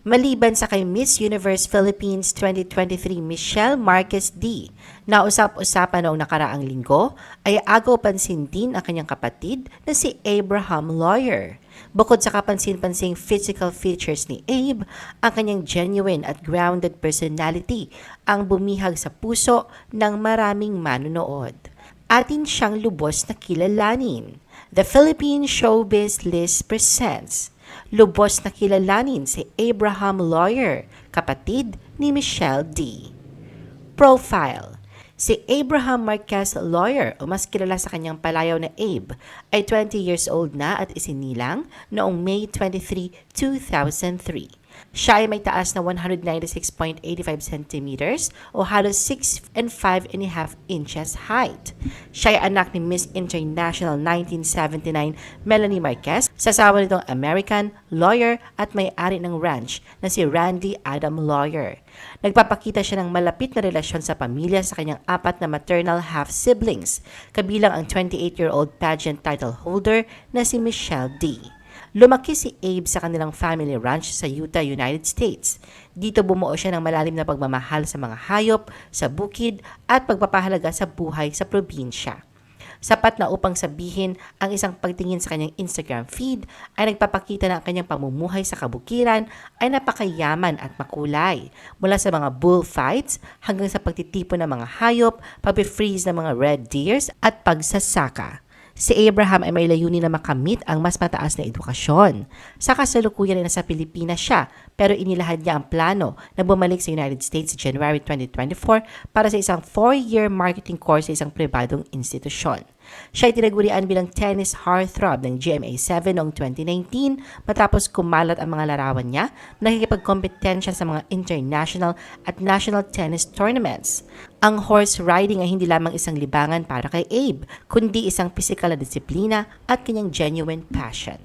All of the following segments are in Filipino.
Maliban sa kay Miss Universe Philippines 2023 Michelle Marquez D, na usap-usapan noong nakaraang linggo, ay agaw pansin din ang kanyang kapatid na si Abraham Lawyer. Bukod sa kapansin-pansing physical features ni Abe, ang kanyang genuine at grounded personality ang bumihag sa puso ng maraming manonood. Atin siyang lubos na kilalanin. The Philippine Showbiz List presents lubos na kilalanin si Abraham Lawyer, kapatid ni Michelle D. Profile Si Abraham Marquez Lawyer o mas kilala sa kanyang palayaw na Abe ay 20 years old na at isinilang noong May 23, 2003. Siya ay may taas na 196.85 centimeters o halos 6 and 5 and a half inches height. Siya ay anak ni Miss International 1979 Melanie Marquez, sasawa nitong American, lawyer at may-ari ng ranch na si Randy Adam Lawyer. Nagpapakita siya ng malapit na relasyon sa pamilya sa kanyang apat na maternal half-siblings, kabilang ang 28-year-old pageant title holder na si Michelle D. Lumaki si Abe sa kanilang family ranch sa Utah, United States. Dito bumuo siya ng malalim na pagmamahal sa mga hayop, sa bukid at pagpapahalaga sa buhay sa probinsya. Sapat na upang sabihin ang isang pagtingin sa kanyang Instagram feed ay nagpapakita na ang kanyang pamumuhay sa kabukiran ay napakayaman at makulay. Mula sa mga bullfights hanggang sa pagtitipon ng mga hayop, pag-freeze ng mga red deers at pagsasaka. Si Abraham ay may layunin na makamit ang mas mataas na edukasyon. Sa kasalukuyan ay nasa Pilipinas siya pero inilahad niya ang plano na bumalik sa United States sa January 2024 para sa isang 4-year marketing course sa isang pribadong institusyon. Siya ay tinagurian bilang tennis heartthrob ng GMA7 noong 2019 matapos kumalat ang mga larawan niya na nakikipagkompetensya sa mga international at national tennis tournaments. Ang horse riding ay hindi lamang isang libangan para kay Abe, kundi isang pisikal na disiplina at kanyang genuine passion.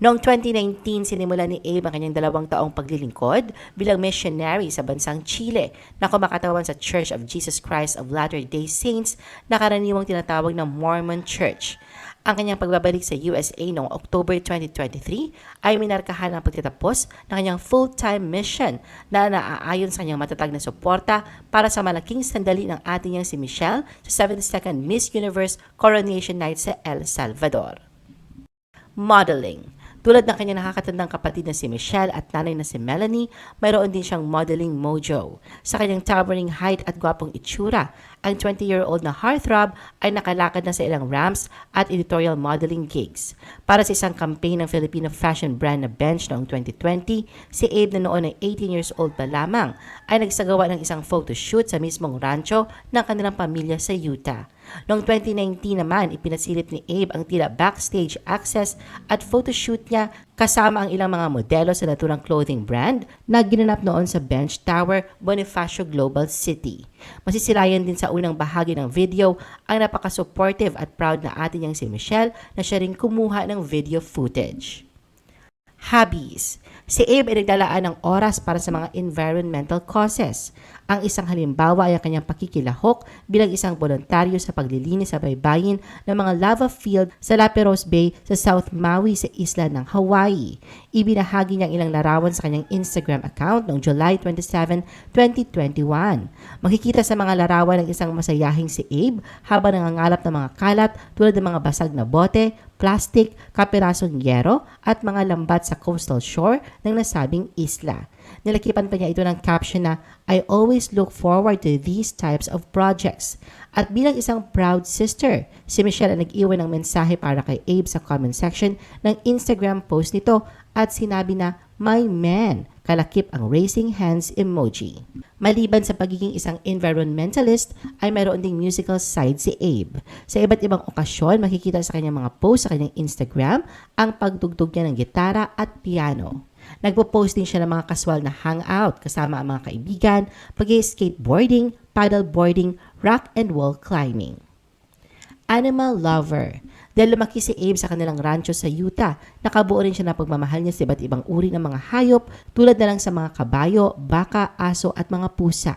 Noong 2019, sinimula ni Abe ang kanyang dalawang taong paglilingkod bilang missionary sa bansang Chile na kumakatawan sa Church of Jesus Christ of Latter-day Saints na karaniwang tinatawag na Mormon Church. Ang kanyang pagbabalik sa USA noong October 2023 ay minarkahan ang pagtatapos ng kanyang full-time mission na naaayon sa kanyang matatag na suporta para sa malaking sandali ng ating niyang si Michelle sa 72nd Miss Universe Coronation Night sa El Salvador. Modeling tulad ng kanyang nakakatandang kapatid na si Michelle at nanay na si Melanie, mayroon din siyang modeling mojo. Sa kanyang towering height at gwapong itsura, ang 20-year-old na heartthrob ay nakalakad na sa ilang ramps at editorial modeling gigs. Para sa isang campaign ng Filipino fashion brand na Bench noong 2020, si Abe na noon ay 18 years old pa lamang ay nagsagawa ng isang photoshoot sa mismong rancho ng kanilang pamilya sa Utah. Noong 2019 naman, ipinasilip ni Abe ang tila backstage access at photoshoot niya kasama ang ilang mga modelo sa naturang clothing brand na ginanap noon sa Bench Tower, Bonifacio Global City. Masisilayan din sa unang bahagi ng video ang napaka-supportive at proud na atin niyang si Michelle na siya rin kumuha ng video footage. Hobbies. Si Abe ay naglalaan ng oras para sa mga environmental causes. Ang isang halimbawa ay ang kanyang pakikilahok bilang isang voluntaryo sa paglilinis sa baybayin ng mga lava field sa Laperouse Bay sa South Maui sa isla ng Hawaii. Ibinahagi niya ang ilang larawan sa kanyang Instagram account noong July 27, 2021. Makikita sa mga larawan ng isang masayahing si Abe habang nangangalap ng mga kalat tulad ng mga basag na bote, plastic, kapirasong yero at mga lambat sa coastal shore ng nasabing isla. Nilakipan pa niya ito ng caption na, I always look forward to these types of projects. At bilang isang proud sister, si Michelle ay nag-iwan ng mensahe para kay Abe sa comment section ng Instagram post nito at sinabi na, My man, kalakip ang raising hands emoji. Maliban sa pagiging isang environmentalist, ay mayroon ding musical side si Abe. Sa iba't ibang okasyon, makikita sa kanyang mga post sa kanyang Instagram ang pagdugtog niya ng gitara at piano. Nagpo-post din siya ng mga kaswal na hangout kasama ang mga kaibigan, pag-skateboarding, paddleboarding, rock and wall climbing. Animal lover. Dahil lumaki si Abe sa kanilang rancho sa Utah, nakabuo rin siya ng pagmamahal niya sa iba't ibang uri ng mga hayop tulad na lang sa mga kabayo, baka, aso at mga pusa.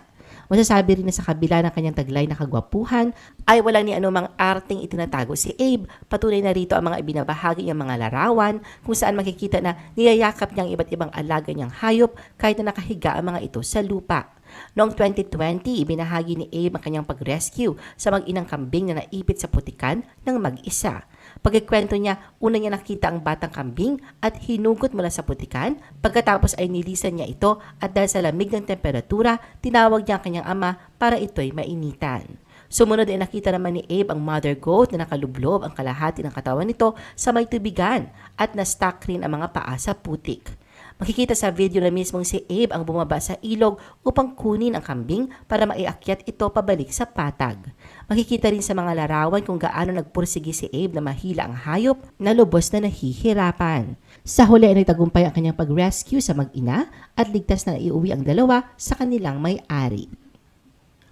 Masasabi rin na sa kabila ng kanyang taglay na kagwapuhan, ay walang ni anumang arting itinatago si Abe. Patunay na rito ang mga ibinabahagi niyang mga larawan kung saan makikita na niyayakap niya ang iba't ibang alaga niyang hayop kahit na nakahiga ang mga ito sa lupa. Noong 2020, ibinahagi ni Abe ang kanyang pag-rescue sa mag-inang kambing na naipit sa putikan ng mag-isa. Pagkikwento niya, una niya nakita ang batang kambing at hinugot mula sa putikan. Pagkatapos ay nilisan niya ito at dahil sa lamig ng temperatura, tinawag niya ang kanyang ama para ito'y mainitan. Sumunod ay nakita naman ni Abe ang mother goat na nakalublob ang kalahati ng katawan nito sa may tubigan at na-stuck rin ang mga paa sa putik. Makikita sa video na mismong si Abe ang bumaba sa ilog upang kunin ang kambing para maiakyat ito pabalik sa patag. Makikita rin sa mga larawan kung gaano nagpursigi si Abe na mahila ang hayop na lubos na nahihirapan. Sa huli ay nagtagumpay ang kanyang pag-rescue sa mag-ina at ligtas na iuwi ang dalawa sa kanilang may-ari.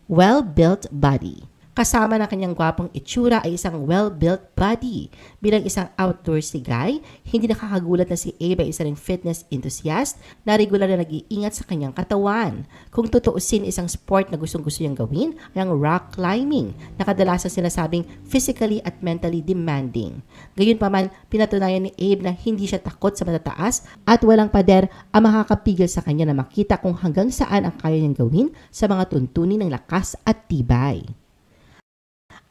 Well-built body. Kasama ng kanyang gwapong itsura ay isang well-built body. Bilang isang outdoorsy guy, hindi nakakagulat na si Abe ay isa ring fitness enthusiast na regular na nag-iingat sa kanyang katawan. Kung tutuusin isang sport na gustong-gusto niyang gawin ay ang rock climbing na kadalasan sinasabing physically at mentally demanding. Gayunpaman, pinatunayan ni Abe na hindi siya takot sa matataas at walang pader ang makakapigil sa kanya na makita kung hanggang saan ang kaya niyang gawin sa mga tuntunin ng lakas at tibay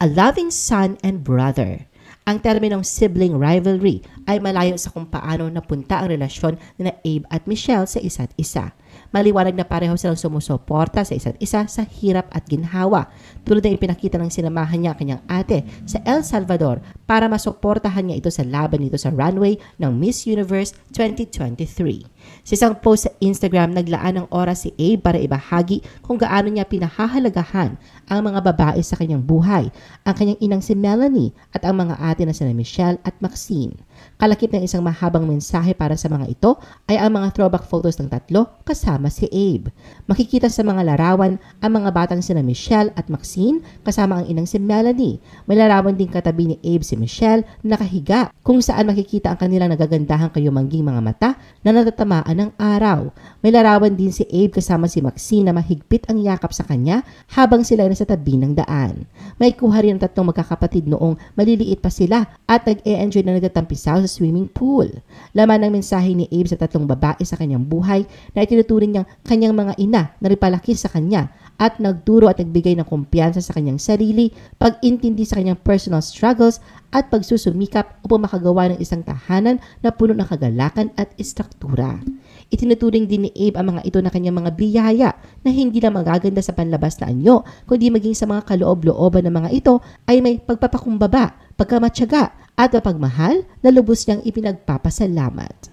a loving son and brother. Ang terminong sibling rivalry ay malayo sa kung paano napunta ang relasyon na Abe at Michelle sa isa't isa. Maliwanag na pareho silang sumusuporta sa isa't isa sa hirap at ginhawa, tulad ng ipinakita ng sinamahan niya ang kanyang ate sa El Salvador para masuportahan niya ito sa laban nito sa runway ng Miss Universe 2023. Sa isang post sa Instagram, naglaan ng oras si Abe para ibahagi kung gaano niya pinahahalagahan ang mga babae sa kanyang buhay, ang kanyang inang si Melanie at ang mga ate na sina Michelle at Maxine. Kalakip ng isang mahabang mensahe para sa mga ito ay ang mga throwback photos ng tatlo kasama si Abe. Makikita sa mga larawan ang mga batang sina Michelle at Maxine kasama ang inang si Melanie. May larawan din katabi ni Abe si Michelle na nakahiga kung saan makikita ang kanilang nagagandahang kayumangging mga mata na natatamaan ng araw. May larawan din si Abe kasama si Maxine na mahigpit ang yakap sa kanya habang sila ay nasa tabi ng daan. May kuha rin ang tatlong magkakapatid noong maliliit pa sila at nag-e-enjoy na nagtatampisaw sa swimming pool. Laman ng mensahe ni Abe sa tatlong babae sa kanyang buhay na itinuturing niyang kanyang mga ina na ripalaki sa kanya at nagturo at nagbigay ng kumpiyansa sa kanyang sarili, pag-intindi sa kanyang personal struggles at pagsusumikap upang makagawa ng isang tahanan na puno ng kagalakan at istruktura. Itinuturing din ni Abe ang mga ito na kanyang mga biyaya na hindi lang magaganda sa panlabas na anyo, kundi maging sa mga kaloob-looban ng mga ito ay may pagpapakumbaba, pagkamatyaga at mapagmahal na lubos niyang ipinagpapasalamat.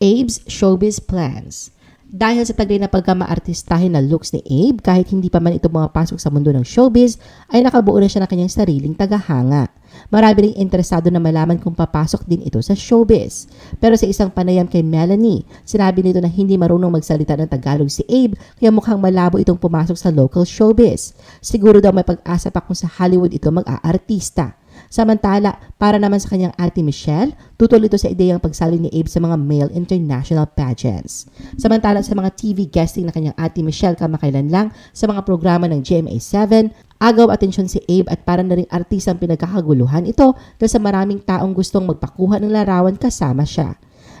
Abe's Showbiz Plans dahil sa taglay na pagkamaartistahin na looks ni Abe, kahit hindi pa man ito pumapasok sa mundo ng showbiz, ay nakabuo na siya ng kanyang sariling tagahanga. Marami ring interesado na malaman kung papasok din ito sa showbiz. Pero sa isang panayam kay Melanie, sinabi nito na hindi marunong magsalita ng Tagalog si Abe kaya mukhang malabo itong pumasok sa local showbiz. Siguro daw may pag-asa pa kung sa Hollywood ito mag-aartista. Samantala, para naman sa kanyang ate Michelle, tutol ito sa ideyang pagsali ni Abe sa mga male international pageants. Samantala sa mga TV guesting na kanyang ate Michelle kamakailan lang sa mga programa ng GMA7, agaw atensyon si Abe at para na rin artistang pinagkakaguluhan ito dahil sa maraming taong gustong magpakuha ng larawan kasama siya.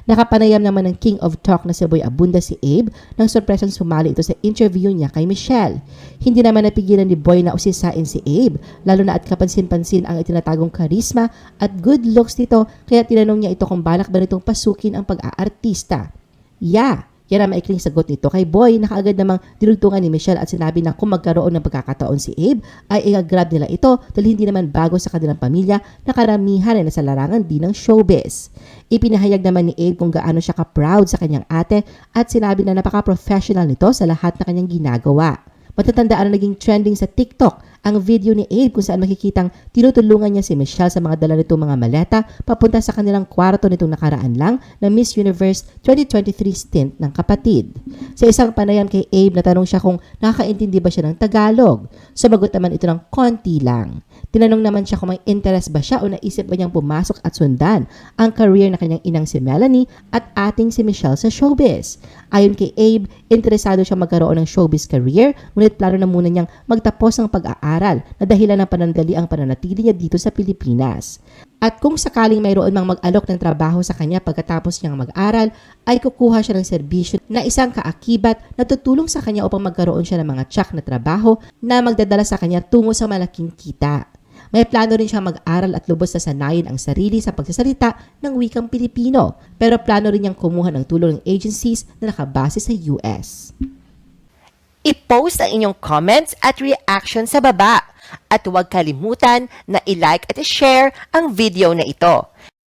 Nakapanayam naman ng King of Talk na si Boy Abunda si Abe nang sorpresang sumali ito sa interview niya kay Michelle. Hindi naman napigilan ni Boy na usisain si Abe, lalo na at kapansin-pansin ang itinatagong karisma at good looks nito kaya tinanong niya ito kung balak ba nitong pasukin ang pag-aartista. Yeah, yan ang maikling sagot nito kay Boy na kaagad namang dinugtungan ni Michelle at sinabi na kung magkaroon ng pagkakataon si Abe ay i-grab nila ito dahil hindi naman bago sa kanilang pamilya na karamihan ay nasa larangan din ng showbiz. Ipinahayag naman ni Abe kung gaano siya ka-proud sa kanyang ate at sinabi na napaka-professional nito sa lahat na kanyang ginagawa. Matatandaan na naging trending sa TikTok ang video ni Abe kung saan makikitang tinutulungan niya si Michelle sa mga dala nitong mga maleta papunta sa kanilang kwarto nitong nakaraan lang na Miss Universe 2023 stint ng kapatid. Sa isang panayam kay Abe, natanong siya kung nakakaintindi ba siya ng Tagalog. Sumagot naman ito ng konti lang. Tinanong naman siya kung may interest ba siya o naisip ba niyang pumasok at sundan ang career na kanyang inang si Melanie at ating si Michelle sa showbiz. Ayon kay Abe, interesado siya magkaroon ng showbiz career, ngunit plano na muna niyang magtapos ng pag-aaral na dahilan ng panandali ang pananatili niya dito sa Pilipinas. At kung sakaling mayroon mang mag-alok ng trabaho sa kanya pagkatapos niyang mag-aral, ay kukuha siya ng serbisyo na isang kaakibat na tutulong sa kanya upang magkaroon siya ng mga tsak na trabaho na magdadala sa kanya tungo sa malaking kita. May plano rin siyang mag-aral at lubos na sanayin ang sarili sa pagsasalita ng wikang Pilipino, pero plano rin niyang kumuha ng tulong ng agencies na nakabase sa US. I-post ang inyong comments at reaction sa baba. At huwag kalimutan na i-like at i-share ang video na ito.